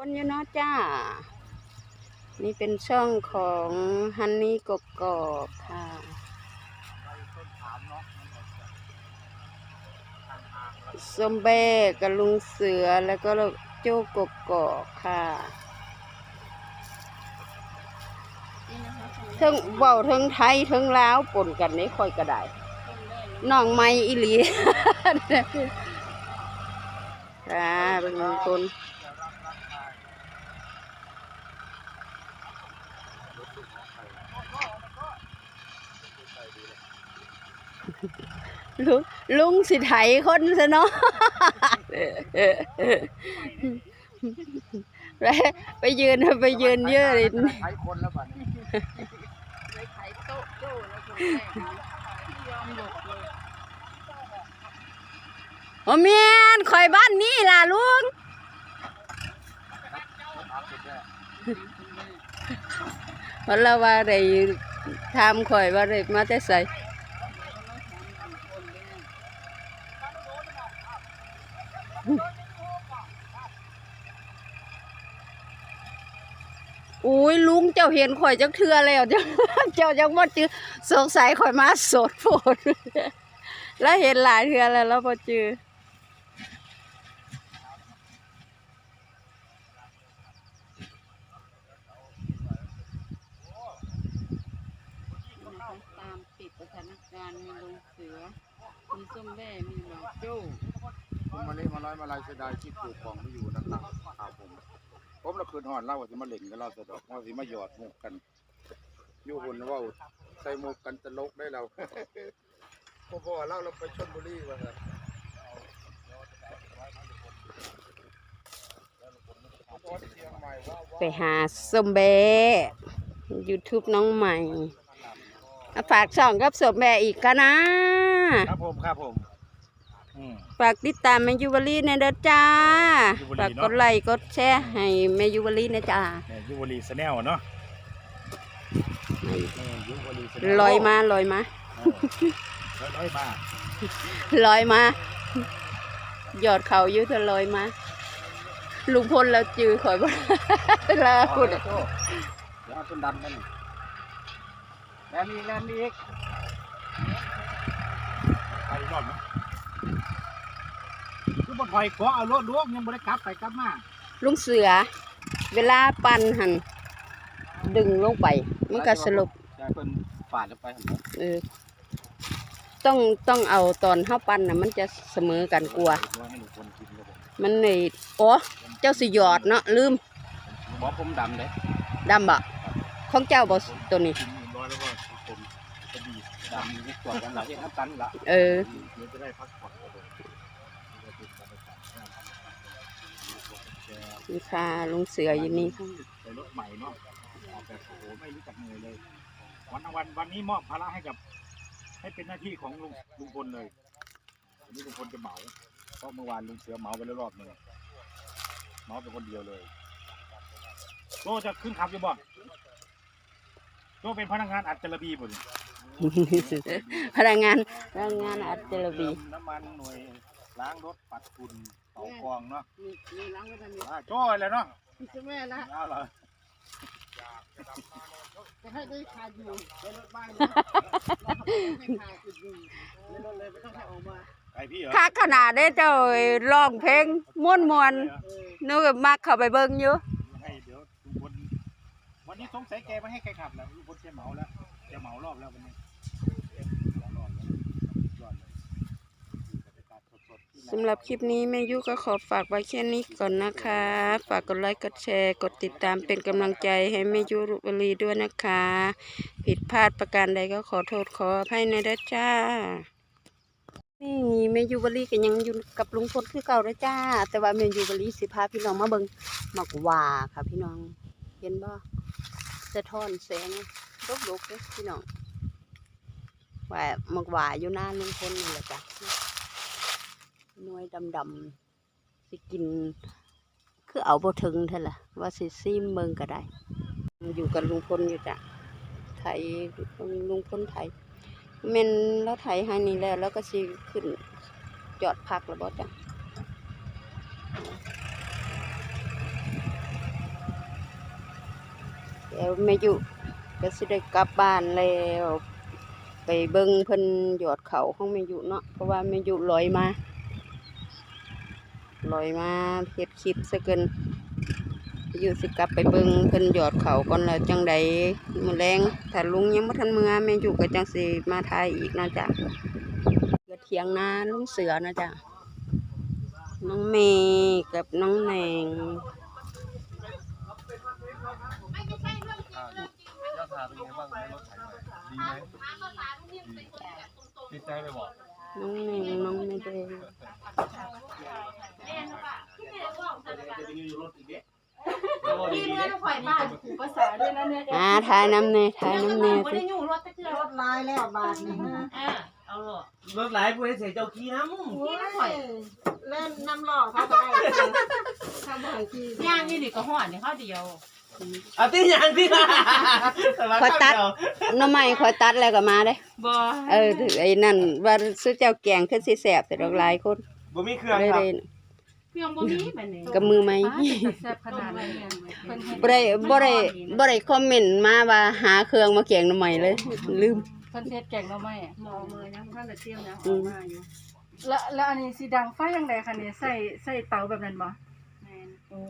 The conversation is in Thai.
คนอยู่เนาะจ้า นี่เป็นช่องของฮันนี่กกอกค่ะส้มแบกกับลุงเสือแล้วก็โจ้กกกอกค่ะเทั้งเว้าเทั้งไทยเทั้งลาวปนกันนี่ค่อยก็ได้น้องไม่อีหลีค่ะเป็นคน ลุงลุงสิไถคนซะเนาะไปไปยืนไปยืนเยอะเลยใช้คนแล้วบัดนี้ไถโต๊ะโจ้แล้วคนยอมหลบเลยโอ้เมียนข่อยบ้านนี่ล่ะลุงเพราะเราว่าได้ทำข่อยว่าได้มาแต่ใส่ อุ้ยลุงเจ้าเห็นข่อยจักเทือแล้วเจ้าเจ้าจังบ่จือสงสัยข่อยมาสดโพดแล้วเห็นหลายเทือแล้วแล้วบ่จือตามติดสถานการณ์มีลงเสือ มีส้มแม่มีหมอโจ้ ผมมาเล่มาร้อยมาลายเสียดายที่ปลูกของไม่อยู่นะครับครับผม ผมเราคืนหอนเล่าว่าสิมาเล่นกันเราสะดอกว่าสิมาหยอดหมุกกัน อยู่หุ่นว่าใส่หมุกกันตลกได้เรา พ่อพ่อเล่าเราไปชลบุรีว่าไงไปหาส้มแบยูทูบน้องใหม่ ฝากช่องกับส้มแบอีกกันนะครับผม ครับผม ฝากติดตามแมยูวารีในเด้อจ้ายูวารีฝากเนาะกดไลค์กดแชร์ให้แมยูวารีนะจ้าเนี่ยยูวอรีสแนลเนาะเออยูวอรีสแนลลอยมาลอยมาเออลอยมาลอยมาหยอดเขาอยุทธลอยมาลุงพลแล้วจือข่อยบ่ ลาคุณเดี๋ยวเอาต้นดันกันแลนอีกแลนอีกไปอีกรอบไหม คือบนถอยขอเอารถล้วงยังบริกลับไปกลับมาลุงเสือ เวลาปั่นหันดึงลงไป มันก็สลบใช่เพิ่นปาดแล้วไปหั่นเนาะเออต้องต้องเอาตอนเฮาปั่นน่ะมันจะเสมอกันกลัวว่าให้หนูคนกินครับผมมันในโอ้เจ้าสิหยอดเนาะลืมบอกผมดำเลยดำบ่ของเจ้าบ่ตัวนี้ กินร้อยแล้วก็ผมจะ ดีดำนี่ตัวกันหลังเห็นน้ำกันละเออเดี๋ยวจะได้พักผ่อนครับผมเดี๋ยวจะติดบรรยากาศนะครับแชร์นี่ค่ะลุงเสืออยู่นี่ค่ะใส่รถใหม่เนาะออกแบบโอ้โหไม่รู้จักเหนื่อยเลย วันวันวันนี้มอบภาระให้กับ ให้เป็นหน้าที่ของลุงลุงพลเลยวันนี้ลุงพลจะเหมาเพราะเมื่อวานลุงเสือเหมาไปแล้วรอบหนึ่งเหมาเป็นคนเดียวเลยโจจะขึ้นขับอยู่บ่โจเป็นพนักงานอัดจระบีบ่นี่ พนักงานพนักงานอัดเจลบีเติมน้ำมันหน่วยล้างรถปัดฝุ่นเป่ากองเนาะนี่ล้างไว้ทันนี้อ่าโจ้แล้วเนาะใช่ไหมล่ะเอาเหรอจะให้ได้ขาดอยู่ในรถบ้านไม่ขาดอยู่ในรถเลยไม่ต้องให้ออกมาไก่พี่เหรอคักขนาดได้เจ้าร้องเพลงม่วนมวนๆนึกว่ามักเข้าไปเบิ่งอยู่ให้เดี๋ยวลุงพลวันนี้สงสัยแกไม่ให้ใครขับแล้วลุงพลแกเหมาแล้วแกเหมารอบแล้ววันนี้เหมารอบแล้วยอดเลยบรรยากาศ สำหรับคลิปนี้แม่ยุก็ขอฝากไว้แค่นี้ก่อนนะคะ ฝากกดไลค์กดแชร์ กดติดตามเป็นกำลังใจให้แม่ยุรุบรีด้วยนะคะ ผิดพลาดประการใดก็ขอโทษขออภัยในด้จ้า นี่แม่ยุบรีก็ยังอยู่กับลุงพลคือเก่าด้จ้า แต่ว่าแม่ยุบรีสิพาพี่น้องมาเบิงหมักว่าค่ะพี่น้อง เห็นบ่สะท้อนแสงลกๆเด้อพี่น้องว่าหมักว่าอยู่หน้าลุงพลนี่แหละจ้ะ น่วยดำๆสิกิน คือเอาบ่ถึงเท่าล่ะ ว่าสิซิมเบิ่งก็ได้ อยู่กับลุงพลอยู่จ้ะไถลุงพลไถแม่นแล้วไถให้นี่แล้ว แล้วก็สิขึ้นจอดพักแล้วบ่จ้ะแล้วแม่อยู่ก็สิได้กลับบ้านแล้วไปเบิ่งเพิ่นหยอดเขาของแม่อยู่เนาะเพราะว่าแม่อยู่ลอยมา ลอยมาเฮ็ดคลิปซะเกินอยู่สิกลับไปเบิ่งเพิ่นหยอดเขาก่อนแล้วจังใดมื้อแรงถ้าลุงยังบ่ทันเมื่อแม่อยู่ก็จังสิมาถ่ายอีกเนาะจ้ะเกิดเถียงนาลุงเสือเนาะจ้ะน้องเมย์กับน้องแหนงยอดทาเป็นไงบ้างได้รถไถใหม่ดีไหมดีติดใจเลยบอกน้องแหนงน้องไม่ได้ พี่เมื่อต้องข่อยบ้านผูภาษาด้วยนะเนี่ยอ่าถ่ายน้ำเนยถ่ายน้ำเนยไม่สิได้อยู่รถตะเกียบรถลายแล้วบาทนี่ฮะอ่าเอาหรอรถหลายผู้ให้เสียเจ้าขี้น้พี่ต้องข่อยเล่นน้ำหล่อเขาก็ได้ทำบ่อยทีย่างนี่นี่ก็ห่อนี่ข้าวเดียวำเอาตีอย่างที่ขอตัดหน้ำไม้ขอยตัดแล้วก็มาเด้ บ่เออไอ้นั่นว่าซื้อเจ้าแกงขึ้นสิแสบแต่ดอกหลายคนบ่มีเครื่องเลยครับ เลย เครื่องบ่มีบัดนี้กับมือไหมแซ่บขนาดนี้เพิ่นเฮ็ดบ่ได้บ่ได้บ่ได้คอมเมนต์มาว่าหาเครื่องมาแกงหน่อไม้เลย ลืม เพิ่นเฮ็ดแกงหน่อไม้หมอมือยังท่านได้เตรียมยังอืมมาอยู่แล้วแล้วอันนี้สิดังไฟยังไงคะเนี่ยใส่ใส่เตาแบบนั้นบ่แม่นโอ้